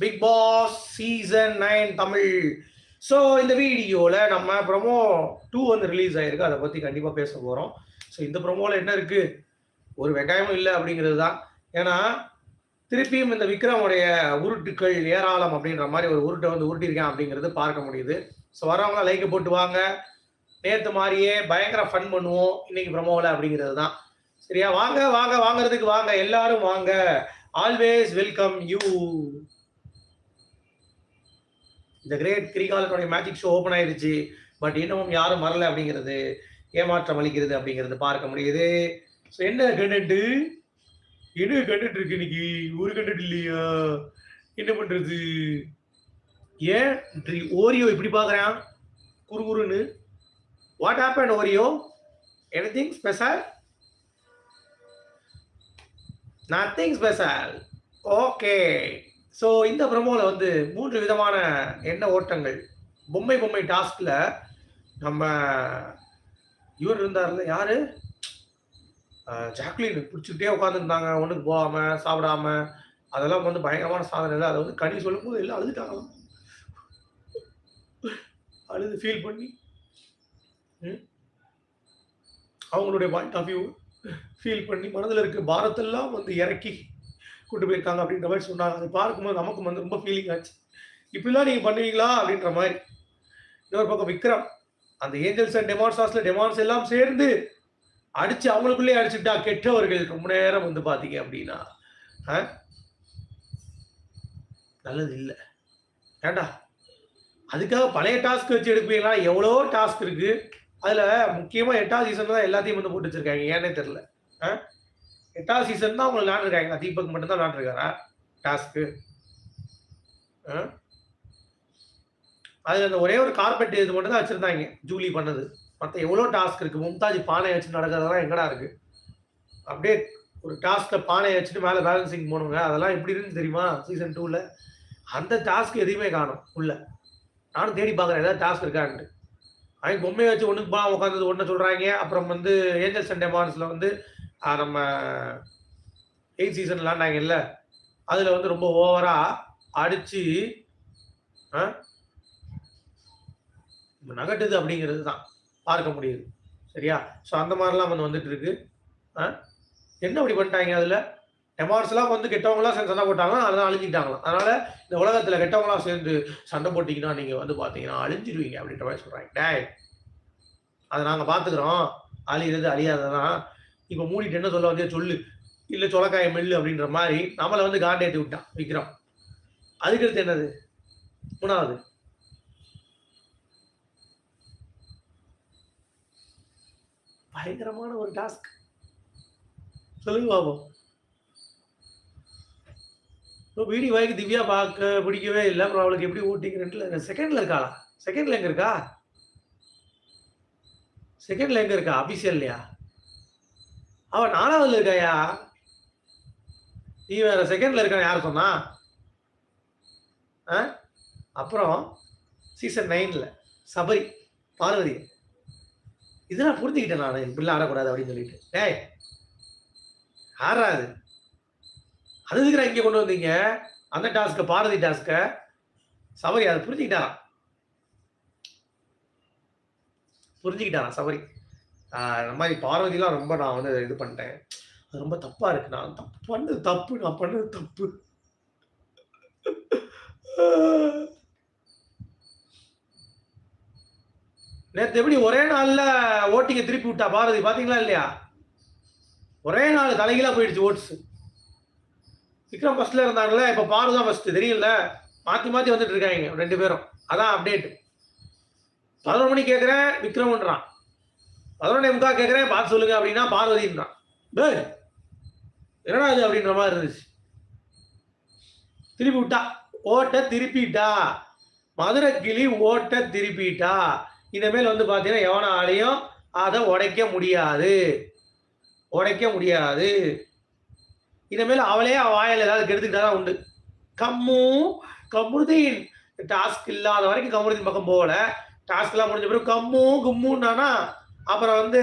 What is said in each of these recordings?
Bigg Boss season nine Tamil. So இந்த வீடியோவில் நம்ம ப்ரொமோ டூ வந்து ரிலீஸ் ஆயிருக்கு. அதை பற்றி கண்டிப்பாக பேச போகிறோம் ஸோ இந்த ப்ரொமோவில் என்ன இருக்குது ஒரு வெங்காயமும் இல்லை அப்படிங்கிறது தான். ஏன்னா திருப்பியும் இந்த விக்ரமுடைய உருட்டுக்கள் ஏராளம் அப்படின்ற மாதிரி ஒரு உருட்டை வந்து உருட்டியிருக்கேன் அப்படிங்கிறது பார்க்க முடியுது. ஸோ வரவங்க லைக்கை போட்டு வாங்க. நேற்று மாதிரியே பயங்கர ஃபன் பண்ணுவோம். இன்னைக்கு ப்ரொமோவில் அப்படிங்கிறது தான். சரியா? வாங்க வாங்க வாங்குறதுக்கு வாங்க. எல்லாரும் வாங்க. ஆல்வேஸ் வெல்கம் யூ இந்த கிரேட் கிரிகாலனுடைய மேஜிக் ஷோ ஓப்பன் ஆயிருச்சு. பட் இன்னமும் யாரும் வரல அப்படிங்கிறது ஏமாற்றம் அளிக்கிறது அப்படிங்கிறது பார்க்க முடியுது. ஸோ என்ன கண்டென்ட்டு என்ன கண்டென்ட் இருக்கு இன்னைக்கு? ஒரு கண்டென்ட் இல்லையா? என்ன பண்றது? ஏன் ஓரியோ இப்படி பார்க்குறான்? குறுகுறுன்னு what happen Oreo anything special nothing special okay so இந்த ப்ரமோவில் வந்து மூன்று விதமான எண்ண ஓட்டங்கள். பொம்மை பொம்மை டாஸ்கில் நம்ம இவர் இருந்தார்ல யாரு? ஜாக்லின். பிடிச்சிக்கிட்டே உட்காந்துருந்தாங்க ஒன்றுக்கு போகாமல் சாப்பிடாம. அதெல்லாம் வந்து பயங்கரமான சாதனை. இல்லை அதை வந்து கனி சொல்லும்போது எல்லாம் அழுதுட்டாங்களாம். அழுது ஃபீல் பண்ணி ம், அவங்களுடைய பாயிண்ட் ஆஃப் வியூ ஃபீல் பண்ணி மனதில் இருக்க பாரத்தெல்லாம் வந்து இறக்கி கூட்டு போயிருக்காங்க அப்படின்ற மாதிரி சொன்னாங்க. அதை பார்க்கும்போது நமக்கு வந்து ரொம்ப ஃபீலிங் ஆச்சு. இப்படிலாம் நீங்கள் பண்ணுவீங்களா அப்படின்ற மாதிரி. இன்னொரு பக்கம் விக்ரம் அந்த ஏஞ்சல்ஸ் அண்ட் டெமான்ஸாஸ்ல டெமான்ஸ் எல்லாம் சேர்ந்து அடிச்சு அவங்களுக்குள்ளே அடிச்சுட்டா கெட்டவர்கள் ரொம்ப நேரம் வந்து பார்த்தீங்க அப்படின்னா ஆ? நல்லது இல்லை. ஏண்டா? அதுக்காக பழைய டாஸ்க் வச்சு எடுப்பீங்களா? எவ்வளோ டாஸ்க் இருக்குது அதில் முக்கியமாக எட்டாவது சீசன் தான் எல்லாத்தையும் வந்து போட்டு வச்சுருக்காங்க. ஏன்னே தெரில ஆ? எட்டாவது சீசன் தான் அவங்க விளையாண்டுருக்காங்க தீபக் மட்டும் தான் விளையாண்டுருக்காரா டாஸ்க்கு அதில் அந்த ஒரே ஒரு கார்பெட் இது மட்டும் தான் வச்சுருந்தாங்க. ஜூலி பண்ணது. மற்ற எவ்வளோ டாஸ்க் இருக்குது மும்தாஜ் பானை வச்சு நடக்கிறதெல்லாம் எங்கடா இருக்கு? அப்படியே ஒரு டாஸ்கில் பானையை வச்சுட்டு மேலே பேலன்சிங் போகணுங்க அதெல்லாம் எப்படி இருக்குன்னு தெரியுமா? சீசன் டூவில் அந்த டாஸ்க் எதையுமே காணும். உள்ள. நானும் தேடி பார்க்குறேன். ஏதாவது டாஸ்க் இருக்கான்ட்டு. அவங்க பொம்மையை வச்சு ஒன்றுக்கு போனால் உட்காந்து ஒன்று சொல்கிறாங்க அப்புறம் வந்து ஏஞ்சல்ஸ் அண்ட் டெமான்ஸில் வந்து நம்ம எயிட் சீசன் விளாண்டாங்கல்ல அதில் வந்து ரொம்ப ஓவராக அடித்து நகட்டுது அப்படிங்கிறது தான். பார்க்க முடியுது. சரியா? ஸோ அந்த மாதிரிலாம் வந்து வந்துட்டு இருக்கு. ஆ? என்ன அப்படி பண்ணிட்டாங்க அதில்? டெமார்ஸ்லாம் வந்து கெட்டவங்களாம் சேர்ந்து சண்டை போட்டாங்க அதெல்லாம் அழிஞ்சிட்டாங்களாம். அதனால இந்த உலகத்தில் கெட்டவங்களாம் சேர்ந்து சண்டை போட்டிங்கன்னா நீங்கள் வந்து பார்த்தீங்கன்னா அழிஞ்சிடுவீங்க அப்படின்ற மாதிரி சொல்கிறாங்க டே அதை நாங்கள் பார்த்துக்குறோம் அழியிறது அழியாததான். இப்போ மூடிட்டு என்ன சொல்ல வந்தே சொல்லு. இல்லை சொலக்காய மெல்லு அப்படின்ற மாதிரி நம்மளை வந்து காண்டேத்தி விட்டான் விக்ரம். அதுக்கடுத்து என்னது? மூணாவது. பயங்கரமான ஒரு டாஸ்க் சொல்லுங்க பாபம் வீடியோ வாய்க்கு திவ்யா பார்க்க பிடிக்கவே இல்லை. அப்புறம் அவளுக்கு எப்படி ஓட்டிங்க ரெண்டுல செகண்ட்ல இருக்காளா செகண்ட்ல எங்க இருக்கா? செகண்ட்ல எங்க இருக்கா? அபிஷியல்லையா அவன் நாலாவதுல இருக்காயா? நீ வேற செகண்ட்ல இருக்கான்னு யார் சொன்னா? ஆ? அப்புறம் சீசன் நைன்ல சபரி பார்வதி. இதெல்லாம் புரிஞ்சுக்கிட்டேன் நான் இப்படிலாம் ஆடக்கூடாது அப்படின்னு சொல்லிட்டு. டேய் ஆறா அது அது இங்கே கொண்டு வந்தீங்க? அந்த டாஸ்க்கை பாரதி டாஸ்க்கை சபரி அதை புரிஞ்சுக்கிட்டாராம். புரிஞ்சுக்கிட்டாராம் சபரி. அந்த இந்த மாதிரி பார்வதிலாம் ரொம்ப நான் வந்து இது பண்ணிட்டேன். அது ரொம்ப தப்பா இருக்கு. நான் தப்பு பண்ணது தப்பு நான் பண்ணது தப்பு. நேற்று எப்படி ஒரே நாளில் ஓட்டிங்க திருப்பி விட்டா பாரதி பார்த்தீங்களா இல்லையா? ஒரே நாள் தலைகீழாக போயிடுச்சு ஓட்ஸ். விக்ரம் ஃபஸ்ட்டில் இருந்தாங்களே இப்போ பாரு தான் ஃபஸ்ட்டு தெரியல. மாற்றி மாற்றி வந்துட்டு இருக்காங்க ரெண்டு பேரும். அதான் அப்டேட் பதினொரு மணி கேட்குறேன் விக்ரம்ன்றான். பதினொன்னே முக்கா கேட்குறேன் பார்த்து சொல்லுங்க அப்படின்னா பார்வதினா டேய் என்னடா இது அப்படின்ற மாதிரி இருந்துச்சு. திருப்பி விட்டா ஓட்ட திருப்பிட்டா. மதுரை கிளி ஓட்ட திருப்பிட்டா. இனிமேல் வந்து பார்த்தீங்கன்னா எவனாலையும் அதை உடைக்க முடியாது. உடைக்க முடியாது. இனிமேல் அவளே வாயில் ஏதாவது கெடுத்துக்கிட்டா தான் உண்டு. கம்மு கமுருதீன். டாஸ்க் இல்லாத வரைக்கும் கமுருதீன் பக்கம் போகல. டாஸ்க்லாம் முடிஞ்ச பிறகு கம்மு கும்முன்னானா அப்புறம் வந்து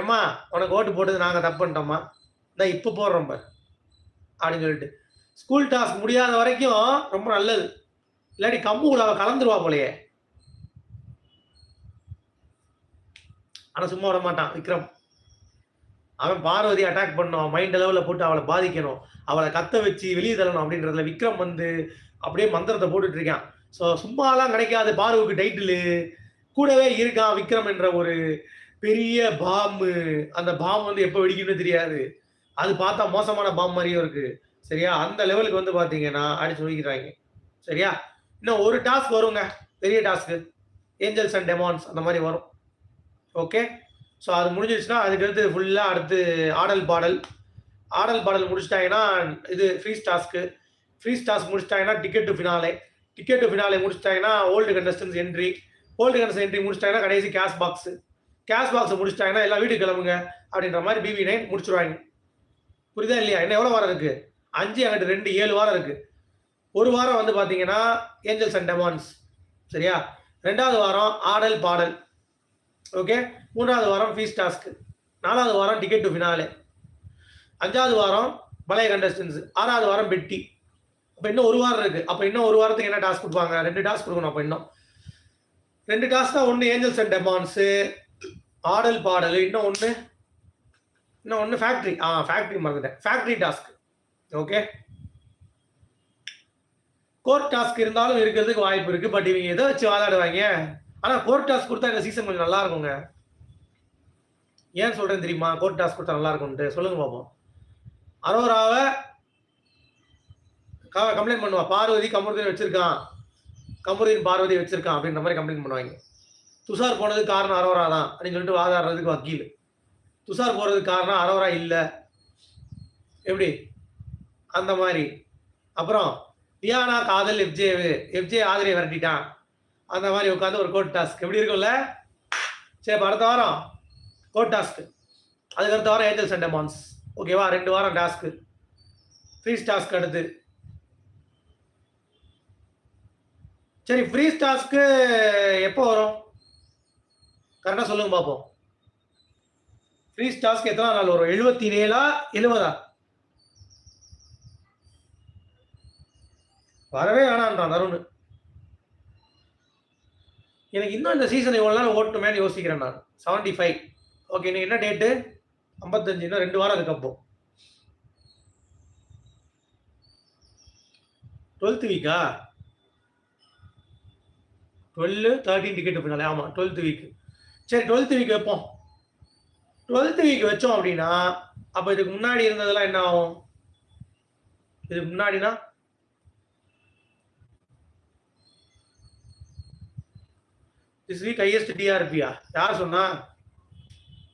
ஏம்மா உனக்கு ஓட்டு போட்டது நாங்கள் தப்பு பண்ணிட்டோம்மா நான் இப்போ போடுறோம் பார். அப்படின்னு சொல்லிட்டு. ஸ்கூல் டாஸ்க் முடியாத வரைக்கும் ரொம்ப நல்லது. இல்லாட்டி கம்பு கூட அவள் கலந்துருவா போலையே. ஆனால் சும்மா விட மாட்டான் விக்ரம். அவன் பார்வதி அட்டாக் பண்ணும் மைண்ட் லெவலில் போட்டு அவளை பாதிக்கணும். அவளை கத்த வச்சு வெளியே தள்ளணும் அப்படின்றதுல விக்ரம் வந்து அப்படியே மந்திரத்தை போட்டுட்டு இருக்கான். ஸோ சும்மாலாம் கிடைக்காது. பார்வுக்கு டைட்டிலு கூடவே இருக்கான் விக்ரம் என்ற ஒரு பெரிய பாம்பு அந்த பாம் வந்து எப்போ வெடிக்கும்னு தெரியாது. அது பார்த்தா மோசமான பாம் மாதிரியும் இருக்கு. சரியா? அந்த லெவலுக்கு வந்து பார்த்தீங்கன்னா அடிச்சு முடிக்கிறாங்க சரியா? இன்னும் ஒரு டாஸ்க் வருங்க. பெரிய டாஸ்க்கு ஏஞ்சல்ஸ் அண்ட் டெமான்ஸ் அந்த மாதிரி வரும். ஓகே ஸோ அது முடிஞ்சிருச்சுன்னா அதுக்கு அடுத்து ஃபுல்லாக அடுத்து ஆடல் பாடல். ஆடல் பாடல் முடிச்சிட்டாங்கன்னா இது freeze task freeze task முடிச்சிட்டாங்கன்னா ticket to finale ticket to finale முடிச்சிட்டாங்கன்னா old contestants entry hold contestant entry முடிச்சிட்டாங்கன்னா கடைசி கேஷ் பாக்ஸ் கேஷ் பாக்ஸ் முடிச்சிட்டாங்கன்னா எல்லாம் வீட்டுக்கு கிளம்புங்க அப்படின்ற மாதிரி பிபி நைன் முடிச்சிருவாங்க. புரியுதா இல்லையா? என்ன எவ்வளோ வாரம் இருக்குது அஞ்சு அங்கிட்டு ரெண்டு ஏழு வாரம் இருக்குது ஒரு வாரம் வந்து பார்த்தீங்கன்னா ஏஞ்சல்ஸ் அண்ட் டெமான்ஸ் சரியா? ரெண்டாவது வாரம் ஆடல் பாடல். ஓகே மூன்றாவது வாரம் ஃபீஸ் டாஸ்க்கு நாலாவது வாரம் டிக்கெட் டு ஃபினாலே அஞ்சாவது வாரம் பழைய கண்டஸ்டன்ஸ் ஆறாவது வாரம் பெட்டி அப்போ இன்னும் ஒரு வாரம் இருக்குது அப்போ இன்னும் ஒரு வாரத்துக்கு என்ன டாஸ்க் கொடுப்பாங்க? ரெண்டு டாஸ்க் கொடுக்கணும் அப்போ இன்னும். ரெண்டு டாஸ்க் தான் ஒன்று ஏஞ்சல்ஸ் அண்ட் டெமான்ஸு ஆடல் பாடல் இன்னும் ஒன்று இன்னும் ஒன்று ஃபேக்ட்ரி ஆ ஃபேக்ட்ரி மறந்துட்டேன். Factory task okay court task இருந்தாலும் இருக்கிறதுக்கு வாய்ப்பு இருக்கு. பட் இவங்க எதை வச்சு வாதாடுவாங்க? ஆனா கோர்ட் டாஸ்க் கொடுத்தா இந்த சீசன் கொஞ்சம் நல்லா இருக்குங்க. ஏன் சொல்றேன் தெரியுமா? கோர்ட் டாஸ்க் கொடுத்தா நல்லா இருக்கும்ட்டு சொல்லுங்க பாப்போம். அரோராவை கம்ப்ளைண்ட் பண்ணுவா. பார்வதி கமருதீன் வச்சிருக்கான். கமருதீன் பார்வதி வச்சிருக்கான் அப்படின்ற மாதிரி கம்ப்ளைண்ட் பண்ணுவாங்க. துஷார் போனது காரணம் அரோரா தான் அப்படின்னு சொல்லிட்டு வாதாடுறதுக்கு வக்கீல். துஷார் போகிறதுக்கு காரணம் அரோரா இல்லை. எப்படி? அந்த மாதிரி. அப்புறம் டியானா காதல் எஃப்ஜே எஃப்ஜே ஆதரியை விரட்டிட்டான். அந்த மாதிரி உட்காந்து ஒரு கோட் டாஸ்க் எப்படி இருக்கும்ல? சரி அடுத்த வாரம் கோட் டாஸ்க் அதுக்கு அடுத்த வாரம் ஏஞ்சல்ஸ் அண்ட் டெமான்ஸ் ஓகேவா? ரெண்டு வாரம் டாஸ்க்கு ஃப்ரீஸ் டாஸ்க் அடுத்து. சரி ஃப்ரீ ஸ்டாஸ்க்கு எப்போ வரும்? கரெக்டாக சொல்லுங்க பார்ப்போம் ஃப்ரீ ஸ்டாஸ்க்கு எத்தனை நாள் வரும்? எழுபத்தி ஏழா எழுபதா வரவே வேணான்றான் தருண் எனக்கு இன்னும் இந்த சீசன் இவ்வளோ நாள் ஓட்டுமேனு யோசிக்கிறேன் நான். செவன்டி ஃபைவ் ஓகே இன்னைக்கு என்ன டேட்டு ஐம்பத்தஞ்சு இன்னும் ரெண்டு வாரம் அதுக்கு அப்போ. டுவெல்த் வீக்கா டுவெல்லு தேர்ட்டின் டிக்கெட் பின்னாலே ஆமாம் டுவெல்த் வீக் சரி டுவெல்த் வீக் வைப்போம். டுவெல்த் வீக் வச்சோம் அப்படின்னா அப்போ இதுக்கு முன்னாடி இருந்ததெல்லாம் என்ன ஆகும்? இதுக்கு முன்னாடினா? திஸ் வீக் ஹையஸ்ட் டிஆர்பியா யார் சொன்னா?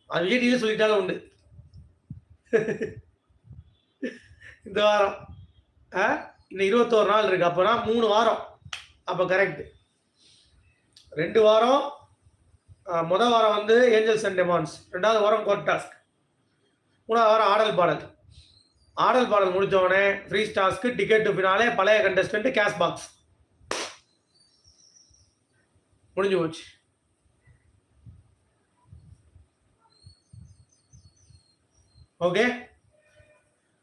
அது விஜய் டிவி சொல்லிட்டாலும் உண்டு. இந்த வாரம். ஆ? இன்னும் இருபத்தோரு நாள் இருக்கு. அப்போனா மூணு வாரம். அப்போ கரெக்ட் ரெண்டு வாரம் முதல் வாரம் வந்து ஏஞ்சல்ஸ் அண்ட் டெமான்ஸ் ரெண்டாவது வாரம் கோர்ட் டாஸ்க் மூணாவது வாரம் ஆடல் பாடல். ஆடல் பாடல் முடிச்ச ஃப்ரீ ஸ்டாஸ்க்கு டிக்கெட் பின்னாலே பழைய கண்டஸ்டன்ட் கேஷ் பாக்ஸ் முடிஞ்சு போச்சு. ஓகே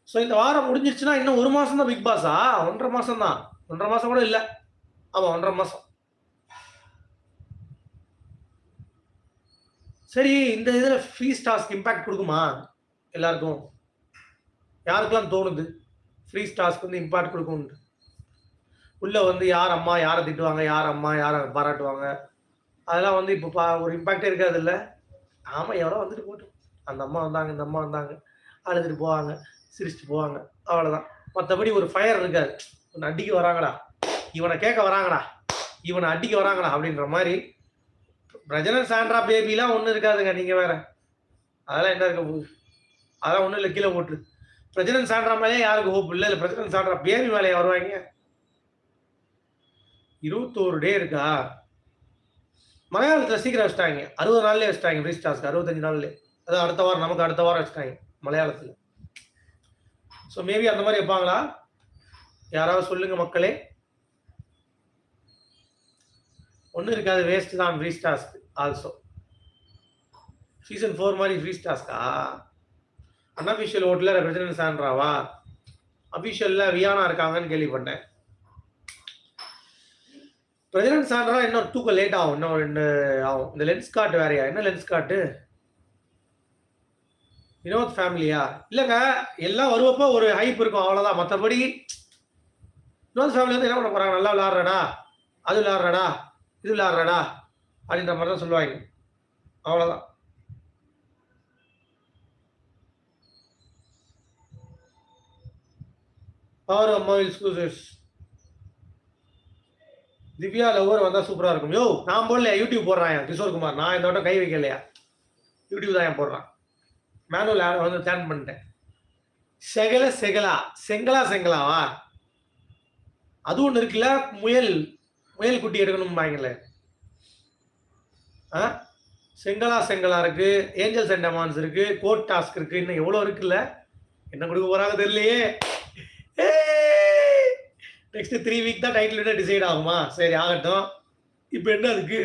ஸோ இந்த வாரம் முடிஞ்சிருச்சுன்னா இன்னும் ஒரு மாதம் தான் பிக் பாஸா ஒன்றரை மாதம் தான் ஒன்றரை மாதம் கூட இல்லை. ஆமாம் ஒன்றரை மாதம் சரி இந்த இதில் ஃபீஸ் டாஸ்க் இம்பாக்ட் கொடுக்குமா? எல்லாருக்கும். யாருக்கெல்லாம் தோணுது? ஃப்ரீ டாஸ்க் வந்து இம்பாக்ட் கொடுக்கும் உள்ளே வந்து யார் அம்மா யாரை திட்டுவாங்க யார் அம்மா யாரை பாராட்டுவாங்க? அதெல்லாம் வந்து இப்போ பா ஒரு இம்பாக்டே இருக்காது இல்லை. ஆமாம் எவ்வளோ வந்துட்டு போட்டோம். அந்த அம்மா வந்தாங்க இந்த அம்மா வந்தாங்க. அழுதுட்டு போவாங்க சிரிச்சுட்டு போவாங்க. அவ்வளோதான் மற்றபடி ஒரு ஃபயர் இருக்காது. இவனை அடிக்க வராங்கடா. இவனை கேட்க வராங்கடா. இவனை அடிக்க வராங்கடா அப்படின்ற மாதிரி பிரஜனன் சாண்ட்ரா பேபிலாம் ஒன்றும் இருக்காதுங்க நீங்கள் வேற. அதெல்லாம் என்ன இருக்க? போகுது அதெல்லாம் ஒன்றும் இல்லை கீழே போட்டு. பிரஜனன் சாண்ட்ரா மேலே யாருக்கு ஹோப் இல்லை? இல்லை பிரஜனன் சாண்ட்ரா பேபி மேலே வருவாங்க? இருபத்தோரு டே இருக்கா? மலையாளத்தில் சீக்கிரம் வச்சிட்டாங்க. அறுபது நாள்லேயே வச்சிட்டாங்க ஃப்ரீ டாஸ்க் அறுபத்தஞ்சு நாள்லேயே. அதான் அடுத்த வாரம் நமக்கு அடுத்த வாரம் வச்சுட்டாங்க மலையாளத்தில். ஸோ மேபி அந்த மாதிரி வைப்பாங்களா? யாராவது சொல்லுங்கள் மக்களே. ஒன்றும் இருக்காது வேஸ்ட் தான் free task also season four மாதிரி ஃப்ரீ டாஸ்கா அன்அஃபிஷியல் ஓட்டில் ரெப்ரசன்ட் சான்றாவா அஃபிஷியலில் வியானா இருக்காங்கன்னு கேள்விப்பட்டேன். பிரசிடென்ட் சாண்டா இன்னும் தூக்கம் லேட் ஆகும் இன்னும் ரெண்டு ஆகும். இந்த லென்ஸ் கார்டு வேறையா? என்ன லென்ஸ் கார்டு வினோத் ஃபேமிலியா? இல்லைங்க எல்லாம் வருவப்போ ஒரு ஹைப் இருக்கும் அவ்வளோதான் மற்றபடி வினோத் ஃபேமிலி வந்து என்ன பண்ண போகிறாங்க நல்லா விளாட்றடா அது விளாட்றடா இது விளாட்றடா அப்படின்ற மாதிரி தான் சொல்லுவாங்க அவ்வளோதான் பவர் அம்மா எக்ஸ்க்ளூசிவ்ஸ் திவ்யா லவர் வந்தால் சூப்பராக இருக்கும். யோ நான் போடலையா? யூடியூப் போடுறேன் கிஷோர் குமார். நான் இந்த வட்டம் கை வைக்கலையா? யூடியூப் தான் ஏன் போடுறான்? மேனுவல் வந்து பிளான் பண்ணிட்டேன். செகல செகலா. செங்கலா செங்கலாவா? அது ஒன்று இருக்குல்ல முயல். முயல் குட்டி எடுக்கணும்பாங்களே. ஆ? செங்கலா செங்கலா இருக்கு ஏஞ்சல்ஸ் அண்ட் டெமான்ஸ் இருக்கு கோட் டாஸ்க் இருக்கு இன்னும் எவ்வளோ இருக்குல்ல? என்ன கொடுக்க போறாங்க தெரியலையே. நெக்ஸ்ட் த்ரீ வீக் தான் டைட்டில் டிசைட் ஆகுமா? சரி ஆகட்டும். இப்போ என்ன அதுக்கு?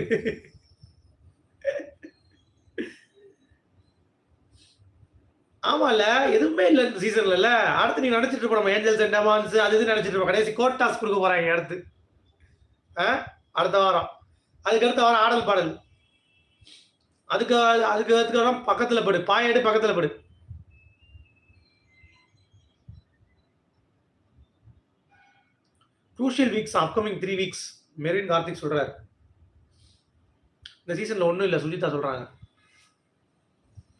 ஆமால எதுவுமே இல்லை இந்த சீசன்ல இல்ல? அடுத்து நீ நினைச்சிட்டு இருப்போம் நம்ம ஏஞ்சல்ஸ் அண்ட் டெமான்ஸ் அது இது நினைச்சிட்டு இருப்போம் கடைசி கோட் டாஸ்க் கொடுக்க போறாங்க அடுத்து. அடுத்த வாரம். அதுக்கு அடுத்த வாரம் ஆடல் பாடல். அதுக்கு அதுக்கு அதுக்கு வாரம் பக்கத்தில் படு. பாயடு பக்கத்தில் படு. Crucial weeks upcoming three weeks Merin Karthik சொல்கிறார் இந்த சீசனில் ஒன்றும் இல்லை. சுஜிதா சொல்கிறாங்க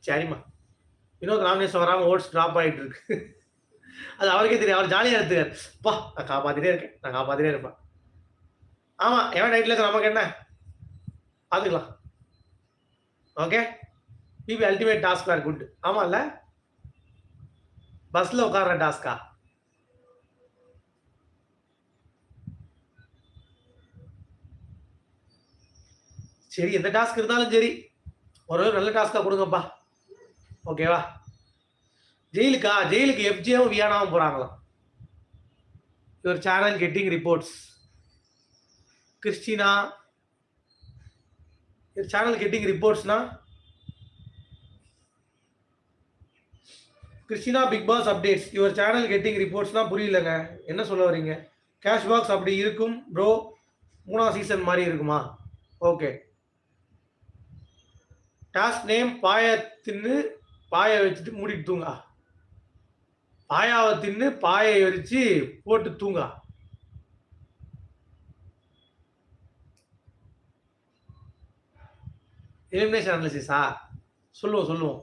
சரிம்மா. வினோத் நாமினேஷன் வராமல் ஓட்ஸ் ட்ராப் ஆகிட்டு இருக்கு. அது அவருக்கே தெரியும். அவர் ஜாலியாக எடுத்துக்கார். பா நான் காப்பாத்திட்டே இருக்கேன். நான் காப்பாத்திட்டே இருப்பேன். ஆமாம் எவன் நைட்டில் நமக்கு என்ன? பார்த்துக்கலாம் okay BB ultimate task are good ஆமாம்ல பஸ்ஸில் உட்கார்ற டாஸ்கா சரி எந்த டாஸ்க் இருந்தாலும் சரி. ஒரு நல்ல டாஸ்காக கொடுங்கப்பா. ஓகேவா ஜெயிலுக்கா? ஜெயிலுக்கு எஃப்ஜியும் வியானாவும் போகிறாங்களாம் your channel getting reports Christina channel getting ரிப்போர்ட்ஸ்னா Christina Bigg Boss updates your channel getting ரிப்போர்ட்ஸ்னா புரியலங்க. என்ன சொல்ல வரீங்க கேஷ் பாக்ஸ் அப்படி இருக்கும் ப்ரோ மூணாம் சீசன் மாதிரி இருக்குமா? ஓகே டாஸ்க் நேம் பாய தின்னு பாயை வச்சுட்டு மூடிட்டு தூங்கா. பாயாவை தின்னு பாயை எரிச்சு போட்டு தூங்கா. எலிமினேஷன் அனாலிசிஸா சொல்லுவோம் சொல்லுவோம்.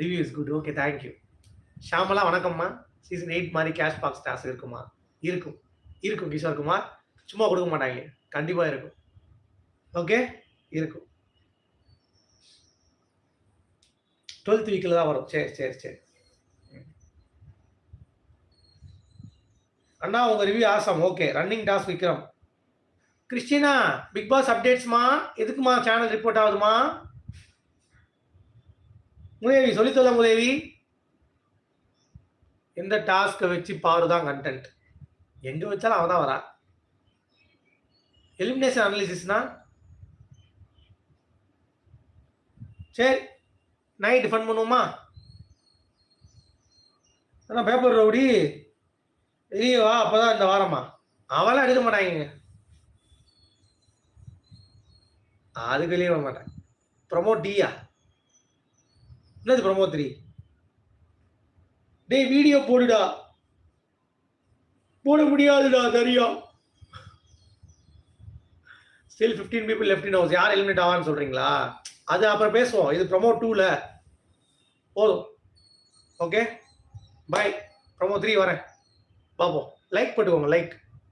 Review is good okay thank you Shamala வணக்கம்மா. சீசன் எயிட் மாதிரி கேஷ் பாக்ஸ் டாஸ் இருக்குமா? இருக்கும். இருக்கும் கிஷோர் குமார். சும்மா கொடுக்க மாட்டாங்க. கண்டிப்பாக இருக்கும். ஓகே இருக்கும். டுவெல்த் வீக்கில் தான் வரும். சரி சரி சரி. அண்ணா உங்கள் review awesome okay running task Vikram. Christina Bigg Boss அப்டேட்ஸ்மா எதுக்குமா சேனல் ரிப்போர்ட் ஆகுதுமா? முதேவி சொல்லித்தல முதேவி எந்த டாஸ்க்கை வச்சு பாரு தான் கண்டென்ட் எங்கே வச்சாலும் அவன் தான் வரா. எலிமினேஷன் அனாலிசிஸ்னா சரி நைட்டு ஃபன் பண்ணுவோமா? ஆனால் பேப்பர் ரவுடி வெளியே வா அப்போதான் இந்த வாரமா. அவெல்லாம் எடுக்க மாட்டாங்க. அதுக்கு வெளியே வர மாட்டேன் ப்ரொமோ டீயா என்னது ப்ரொமோ த்ரீ டேய் வீடியோ போடுடா. போட முடியாதுடா சரியா still fifteen people left in house யார் எலிமினேட் ஆவான்னு சொல்கிறீங்களா அது அப்புறம் பேசுவோம். இது ப்ரொமோ டூவில் போதும். ஓகே பாய் ப்ரொமோ த்ரீ வரேன். பார்ப்போம் லைக் போட்டுக்கோங்க லைக்